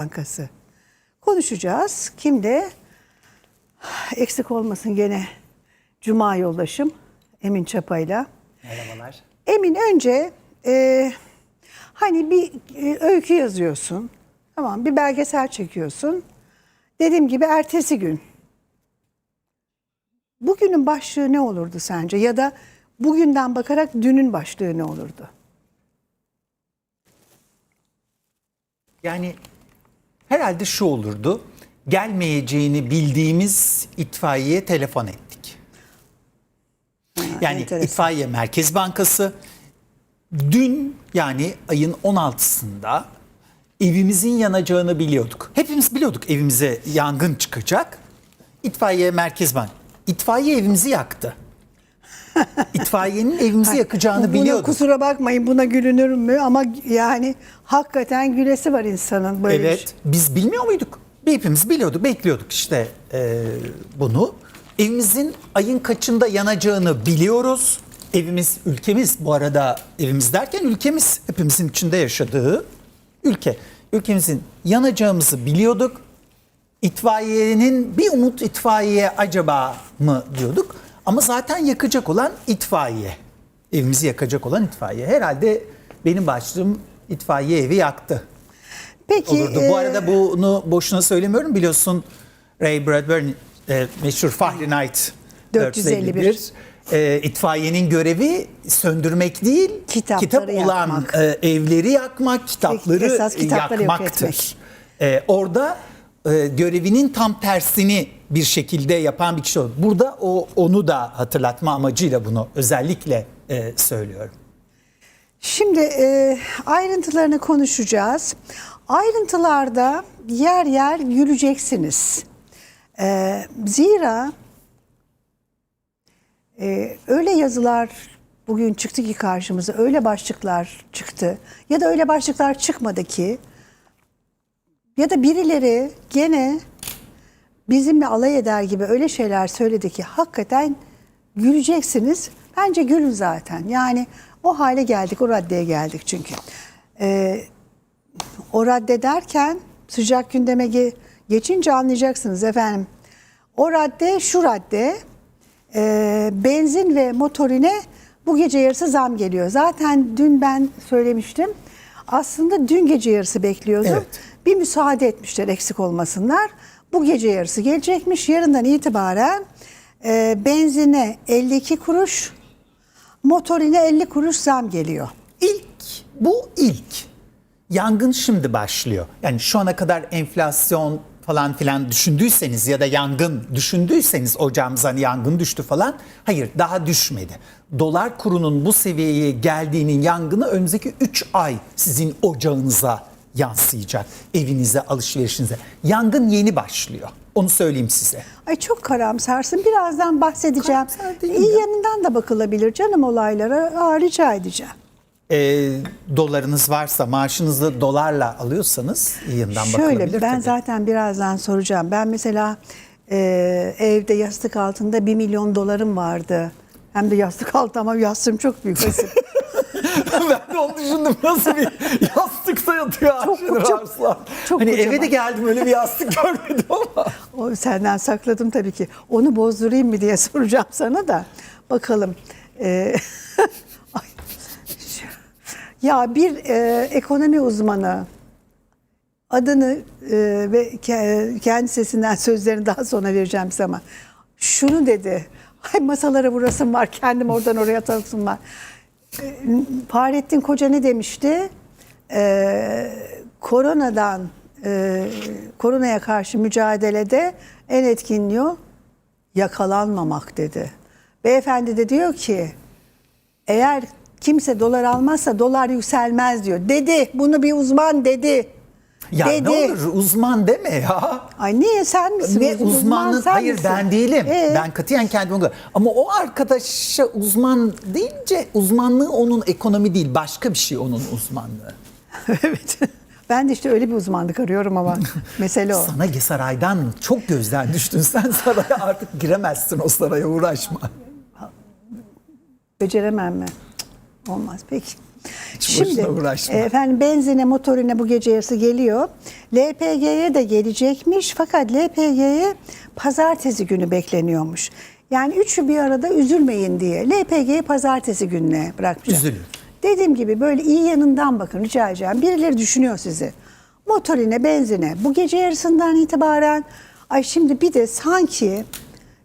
Bankası. Konuşacağız. Kimde? Eksik olmasın gene Cuma yoldaşım Emin Çapa'yla. Merhabalar. Emin önce e, hani bir e, öykü yazıyorsun. Tamam bir belgesel çekiyorsun. Dediğim gibi ertesi gün. Bugünün başlığı ne olurdu sence? Ya da bugünden bakarak dünün başlığı ne olurdu? Yani herhalde şu olurdu. Gelmeyeceğini bildiğimiz itfaiyeye telefon ettik. Yani enteresan. itfaiye Merkez Bankası dün yani ayın 16'sında evimizin yanacağını biliyorduk. Hepimiz biliyorduk evimize yangın çıkacak. İtfaiye Merkez Bank. İtfaiye evimizi yaktı. İtfaiyenin evimizi yakacağını Buna biliyorduk. kusura bakmayın buna gülünür mü ama yani hakikaten gülesi var insanın böyle bir Evet. şey. Biz bilmiyor muyduk? Hepimiz biliyorduk, bekliyorduk işte e, bunu. Evimizin ayın kaçında yanacağını biliyoruz. Evimiz, ülkemiz bu arada evimiz derken ülkemiz hepimizin içinde yaşadığı ülke. Ülkemizin yanacağımızı biliyorduk. İtfaiyenin bir umut itfaiye acaba mı diyorduk. Ama zaten yakacak olan itfaiye. Evimizi yakacak olan itfaiye. Herhalde benim başlığım itfaiye evi yaktı Peki olurdu. Bu e, arada bunu boşuna söylemiyorum. Biliyorsun Ray Bradbury e, meşhur Fahrenheit 451. 451. E, itfaiyenin görevi söndürmek değil, Kitapları kitap olan yakmak. e, evleri yakmak, kitapları esas yakmaktır. etmek. E, orada e, görevinin tam tersini bir şekilde yapan bir kişi olur. Burada o onu da hatırlatma amacıyla bunu özellikle e, söylüyorum. Şimdi e, ayrıntılarını konuşacağız. Ayrıntılarda yer yer güleceksiniz. E, zira e, öyle yazılar bugün çıktı ki karşımıza, öyle başlıklar çıktı ya da öyle başlıklar çıkmadı ki ya da birileri gene bizimle alay eder gibi öyle şeyler söyledi ki hakikaten güleceksiniz. Bence gülün zaten. Yani o hale geldik, o raddeye geldik çünkü. Ee, o radde derken sıcak gündeme ge- geçince anlayacaksınız efendim. O radde şu radde e, benzin ve motorine bu gece yarısı zam geliyor. Zaten dün ben söylemiştim. Aslında dün gece yarısı bekliyordum. Evet. Bir müsaade etmişler eksik olmasınlar. Bu gece yarısı gelecekmiş. Yarından itibaren e, benzine 52 kuruş, motorine 50 kuruş zam geliyor. İlk, bu ilk. Yangın şimdi başlıyor. Yani şu ana kadar enflasyon falan filan düşündüyseniz ya da yangın düşündüyseniz ocağımıza hani yangın düştü falan. Hayır daha düşmedi. Dolar kurunun bu seviyeye geldiğinin yangını önümüzdeki 3 ay sizin ocağınıza yansıyacak. Evinize, alışverişinize. Yangın yeni başlıyor. Onu söyleyeyim size. Ay çok karamsarsın. Birazdan bahsedeceğim. İyi ya. yanından da bakılabilir canım olaylara. Aa, rica edeceğim. E, dolarınız varsa maaşınızı dolarla alıyorsanız iyi yanından bakılabilir. Şöyle ben tabii. zaten birazdan soracağım. Ben mesela e, evde yastık altında 1 milyon dolarım vardı. Hem de yastık altı ama yastığım çok büyük. Ben de onu düşündüm. Nasıl bir yastıkta yatıyor Çok- Ayşenur çok- Arslan. çok hani eve kocaman. de geldim öyle bir yastık görmedim ama. o senden sakladım tabii ki. Onu bozdurayım mı diye soracağım sana da. Bakalım. E, şu- ya bir e, ekonomi uzmanı adını e, ve ke- kendi sesinden sözlerini daha sonra vereceğim size ama şunu dedi. Ay masalara vurasım var, kendim oradan oraya atasım var. E, Fahrettin Koca ne demişti? E, koronadan, e, koronaya karşı mücadelede en etkin yol yakalanmamak dedi. Beyefendi de diyor ki eğer kimse dolar almazsa dolar yükselmez diyor. Dedi. Bunu bir uzman dedi. Ya dedi. ne olur uzman deme ya. Ay niye sen misin? Ne uzman? uzmanlık? sen Hayır misin? ben değilim. Ee? Ben katiyen kendimi Ama o arkadaşa uzman deyince uzmanlığı onun ekonomi değil başka bir şey onun uzmanlığı. evet. Ben de işte öyle bir uzmanlık arıyorum ama mesele o. Sana saraydan çok gözden düştün. Sen saraya artık giremezsin o saraya uğraşma. Beceremem mi? Cık, Olmaz. Peki. Hiç Şimdi uğraşma. e, efendim benzine motorine bu gece yarısı geliyor. LPG'ye de gelecekmiş fakat LPG'ye pazartesi günü bekleniyormuş. Yani üçü bir arada üzülmeyin diye LPG'yi pazartesi gününe bırakmışlar. Üzülün. Dediğim gibi böyle iyi yanından bakın rica edeceğim. Birileri düşünüyor sizi. Motorine, benzine bu gece yarısından itibaren ay şimdi bir de sanki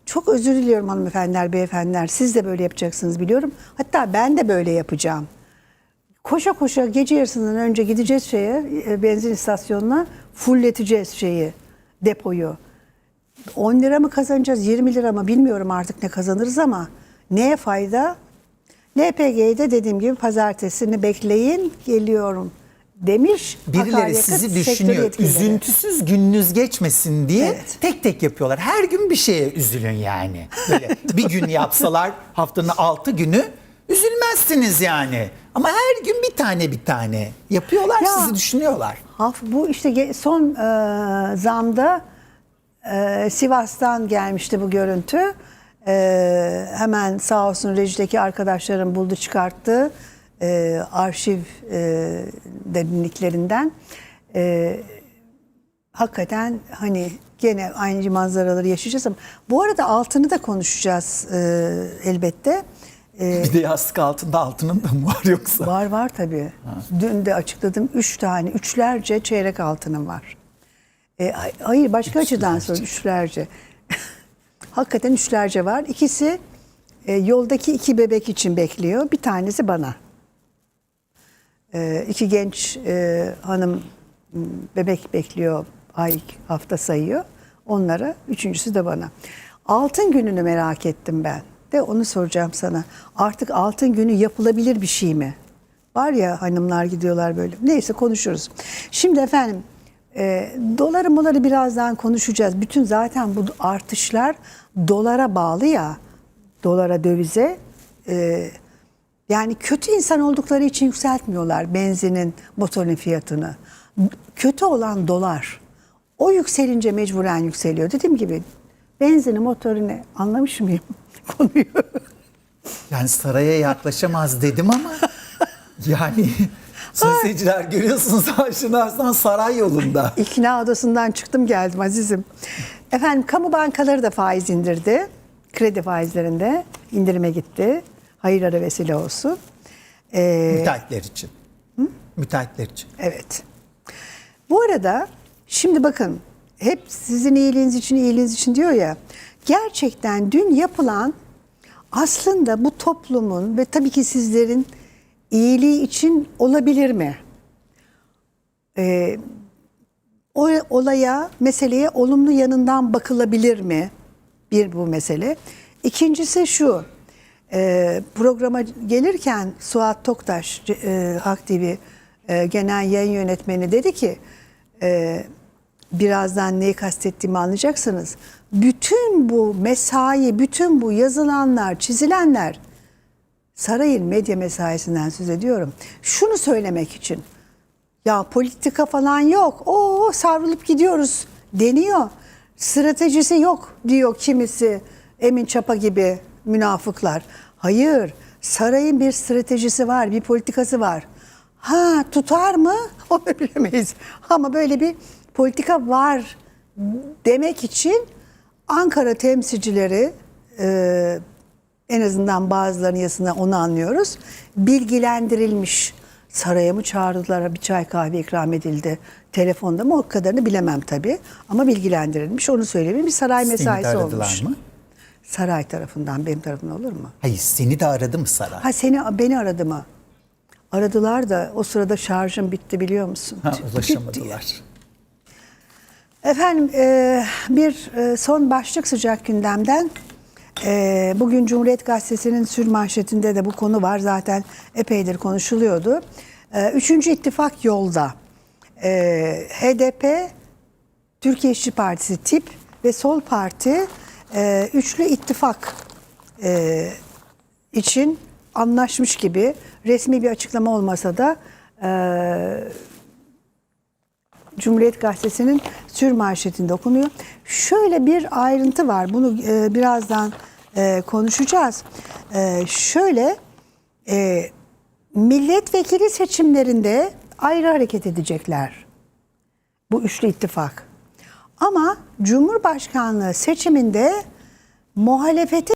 çok özür diliyorum hanımefendiler, beyefendiler. Siz de böyle yapacaksınız biliyorum. Hatta ben de böyle yapacağım. Koşa koşa gece yarısından önce gideceğiz şeye, e, benzin istasyonuna, fulleteceğiz şeyi, depoyu. 10 lira mı kazanacağız, 20 lira mı bilmiyorum artık ne kazanırız ama neye fayda? LPG'yi de dediğim gibi pazartesini bekleyin, geliyorum demiş. Birileri sizi düşünüyor. Üzüntüsüz gününüz geçmesin diye Evet. tek tek yapıyorlar. Her gün bir şeye üzülün yani. Böyle bir gün yapsalar haftanın altı günü üzülmezsiniz yani. Ama her gün bir tane bir tane yapıyorlar Ya. sizi düşünüyorlar. Haf, bu işte son e, zamda e, Sivas'tan gelmişti bu görüntü. E, hemen sağ olsun rejideki arkadaşlarım buldu çıkarttı. E, arşiv e, derinliklerinden. E, hakikaten hani gene aynı manzaraları yaşayacağız ama bu arada altını da konuşacağız e, elbette. E, Bir de yastık altında altının da mı var yoksa? Var var tabii. Dün de açıkladım. Üç tane, üçlerce çeyrek altınım var. E, ay- hayır başka açıdan sonra üçlerce. Hakikaten üçlerce var. İkisi e, yoldaki iki bebek için bekliyor. Bir tanesi bana. E, iki genç e, hanım bebek bekliyor. Ay hafta sayıyor. Onlara. Üçüncüsü de bana. Altın gününü merak ettim ben. De onu soracağım sana. Artık altın günü yapılabilir bir şey mi? Var ya hanımlar gidiyorlar böyle. Neyse konuşuruz. Şimdi efendim e, doları moları birazdan konuşacağız. Bütün zaten bu artışlar dolara bağlı ya. Dolara dövize. E, yani kötü insan oldukları için yükseltmiyorlar benzinin, motorun fiyatını. Kötü olan dolar. O yükselince mecburen yükseliyor. Dediğim gibi benzini, motorunu anlamış mıyım konuyu? Yani saraya yaklaşamaz dedim ama yani sayın seyirciler görüyorsunuz Ayşen Arslan saray yolunda. İkna odasından çıktım geldim azizim. Efendim kamu bankaları da faiz indirdi. Kredi faizlerinde indirime gitti. Hayırlara vesile olsun. Ee, Müteahhitler için. Müteahhitler için. Evet. Bu arada şimdi bakın hep sizin iyiliğiniz için iyiliğiniz için diyor ya. Gerçekten dün yapılan aslında bu toplumun ve tabii ki sizlerin iyiliği için olabilir mi? Ee, o olaya, meseleye olumlu yanından bakılabilir mi? Bir bu mesele. İkincisi şu, e, programa gelirken Suat Toktaş, e, Halk TV e, genel yayın yönetmeni dedi ki, e, birazdan neyi kastettiğimi anlayacaksınız. Bütün bu mesai, bütün bu yazılanlar, çizilenler sarayın medya mesaisinden söz ediyorum. Şunu söylemek için. Ya politika falan yok. O savrulup gidiyoruz deniyor. Stratejisi yok diyor kimisi. Emin Çapa gibi münafıklar. Hayır. Sarayın bir stratejisi var, bir politikası var. Ha tutar mı? Onu bilemeyiz. Ama böyle bir politika var demek için Ankara temsilcileri e, en azından bazılarının yazısında onu anlıyoruz. Bilgilendirilmiş. Saraya mı çağırdılar, bir çay kahve ikram edildi. Telefonda mı o kadarını bilemem tabii. Ama bilgilendirilmiş, onu söyleyeyim. Bir saray mesaisi olmuş. mı? Saray tarafından, benim tarafımdan olur mu? Hayır seni de aradı mı saray? Ha seni, beni aradı mı? Aradılar da o sırada şarjım bitti biliyor musun? Ha, ulaşamadılar. Efendim e, bir e, son başlık sıcak gündemden. E, bugün Cumhuriyet Gazetesi'nin sür manşetinde de bu konu var. Zaten epeydir konuşuluyordu. E, üçüncü ittifak yolda. E, HDP, Türkiye İşçi Partisi TİP ve Sol Parti e, üçlü ittifak e, için anlaşmış gibi resmi bir açıklama olmasa da e, Cumhuriyet Gazetesi'nin sür manşetinde okunuyor. Şöyle bir ayrıntı var. Bunu e, birazdan e, konuşacağız. E, şöyle e, milletvekili seçimlerinde ayrı hareket edecekler. Bu üçlü ittifak. Ama Cumhurbaşkanlığı seçiminde muhalefeti